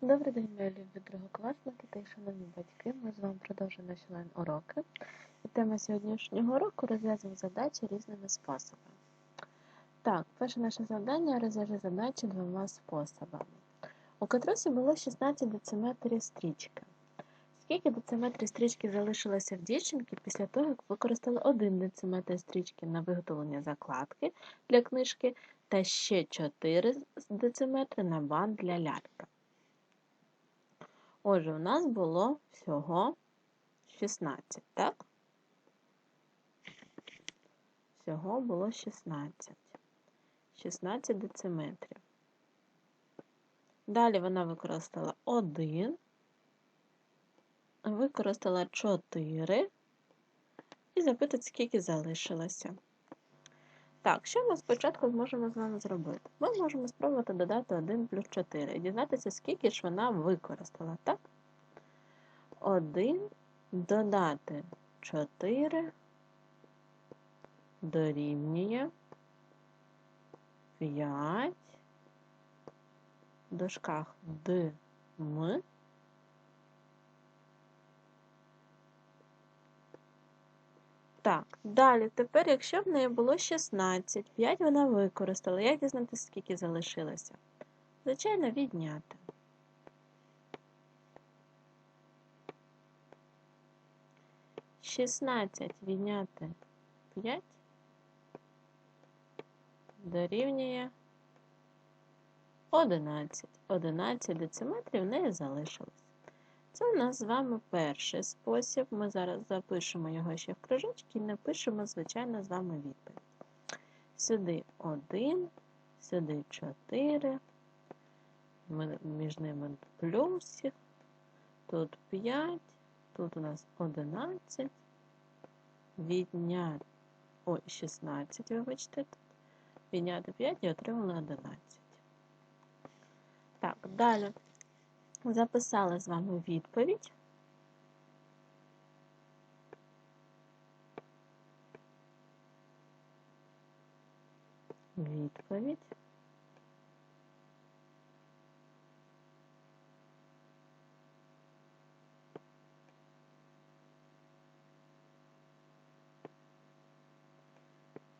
Добрий день, мої любі другокласники та й шановні батьки. Ми з вами продовжуємо наші онлайн-уроки. І тема сьогоднішнього уроку розв'язуємо задачі різними способами. Так, перше наше завдання розв'яже задачі двома способами. У катрусі було 16 дециметрів стрічки. Скільки дециметрів стрічки залишилося в дівчинки після того, як використали 1 дециметр стрічки на виготовлення закладки для книжки та ще 4 дециметри на бант для ляльки? Отже, у нас було всього 16, так? Всього було 16. 16 дециметрів. Далі вона використала 1, використала 4 і запитати, скільки залишилося. Так, що ми спочатку зможемо з вами зробити? Ми можемо спробувати додати 1 плюс 4 і дізнатися, скільки ж вона використала, так? 1 додати 4 дорівнює 5 в дм Так, далі, тепер, якщо в неї було 16, 5 вона використала. Як дізнатися, скільки залишилося? Звичайно, відняти. Шістнадцять відняти 5 дорівнює 11. 11 дециметрів в неї залишилось. Це у нас з вами перший спосіб. Ми зараз запишемо його ще в кружочки і напишемо, звичайно, з вами відповідь. Сюди 1, сюди 4, між ними плюсик, тут 5, тут у нас 11, відняти, ой, 16, вибачте, тут, відняти 5 і отримали 11. Так, далі. Записали з вами відповідь. Відповідь.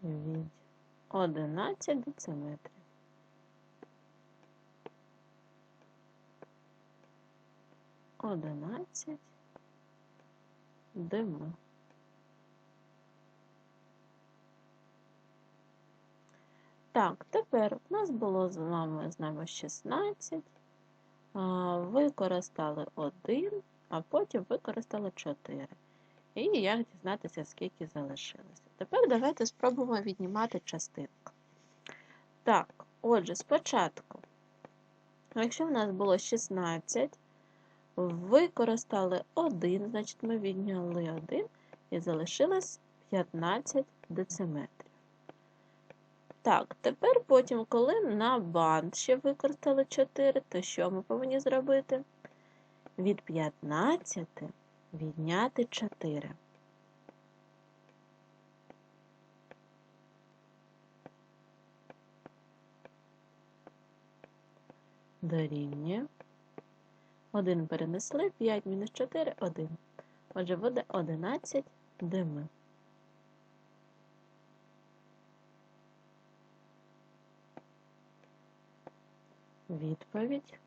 Від 11 дециметрів. 11 дм. Так, тепер у нас було з вами з нами 16, використали 1, а потім використали 4. І як дізнатися, скільки залишилося. Тепер давайте спробуємо віднімати частинку. Так, отже, спочатку, якщо в нас було 16, Використали 1, значить ми відняли 1 і залишилось 15 дециметрів. Так, тепер потім, коли на бант ще використали 4, то що ми повинні зробити? Від 15 відняти 4. Дорівнює 1 перенесли, 5 мінус 4 1. Отже, буде 11 дм. Відповідь.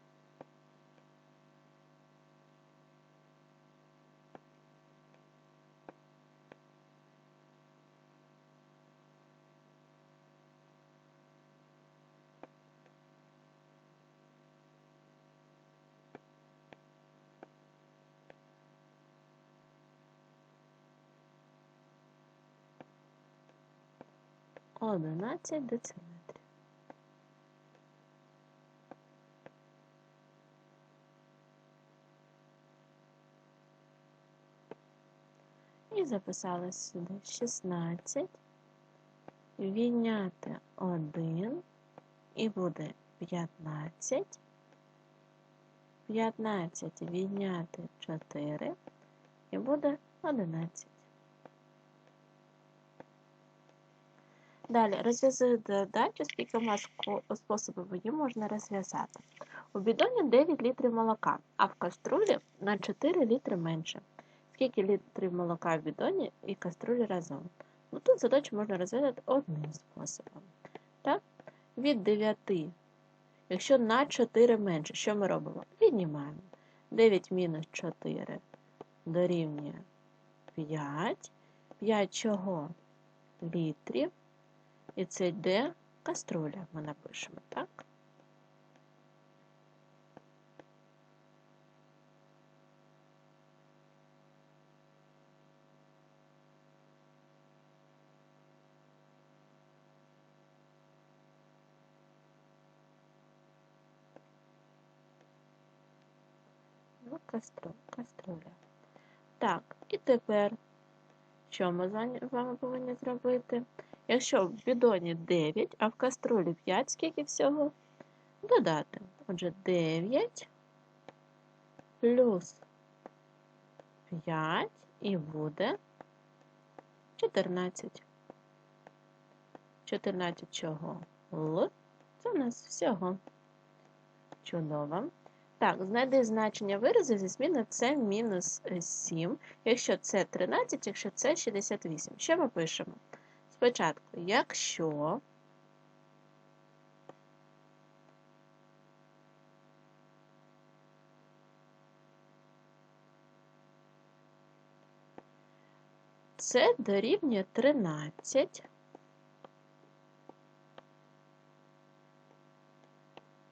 Одинадцять дециметрів. І записали сюди 16, відняти 1 і буде 15, 15 відняти 4 і буде 11. Далі розв'язую задачу, з кількома способами її можна розв'язати. У бідоні 9 літрів молока, а в каструлі на 4 літри менше. Скільки літрів молока в бідоні і каструлі разом? Ну, тут задачу можна розв'язати одним способом. Так? Від 9, якщо на 4 менше, що ми робимо? Віднімаємо. 9 мінус 4 дорівнює 5. 5 чого? Літрів. І це йде каструля, ми напишемо, так? Ну, кастру, каструля. Так, і тепер, що ми з вами повинні зробити? Якщо в бідоні 9, а в каструлі 5, скільки всього? Додати. Отже, 9 плюс 5 і буде 14. 14 чого? Л. Це у нас всього. Чудово. Так, знайди значення виразу зі зміною це мінус 7, якщо це 13, якщо це 68. Що ми пишемо? Спочатку, якщо це дорівнює 13,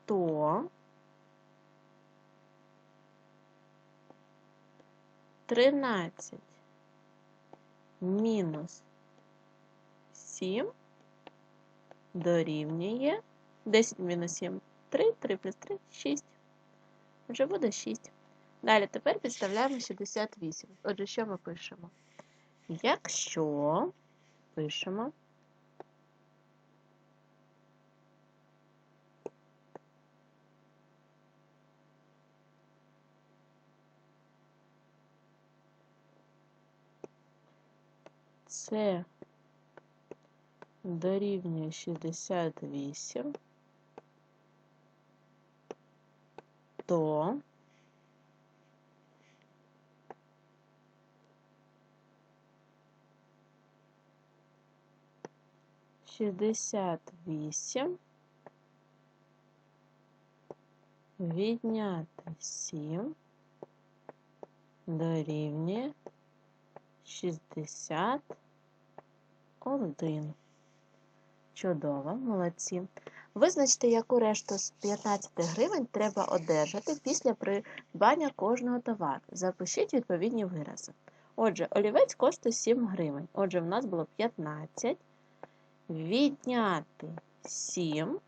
то 13 мінус 7 дорівнює 10 мінус 7 3, 3 плюс 3 6. Вже буде 6. Далі тепер підставляємо 68. Отже, що ми пишемо? Якщо пишемо це дорівнює 68, то шістдесят вісім відняти сім дорівнює шістдесят один. Чудово, молодці. Визначте, яку решту з 15 гривень треба одержати після придбання кожного товару. Запишіть відповідні вирази. Отже, олівець коштує 7 гривень. Отже, в нас було 15. Відняти 7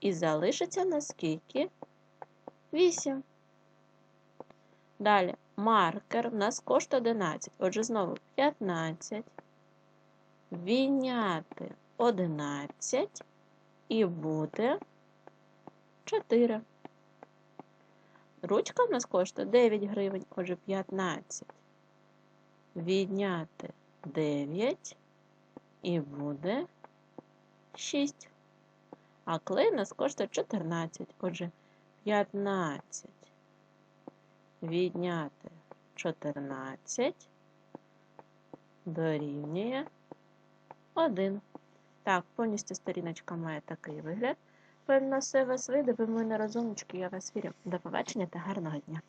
і залишиться наскільки? 8. Далі маркер в нас коштує 11. Отже, знову 15. Відняти 11 і буде 4. Ручка в нас коштує 9 гривень, отже 15. Відняти 9 і буде 6. А клей у нас коштує 14. Отже, 15. Відняти 14 дорівнює 1. Так, повністю сторіночка має такий вигляд. Певно, все вас вийде, ви мої розумнички, я вас вірю. До побачення та гарного дня!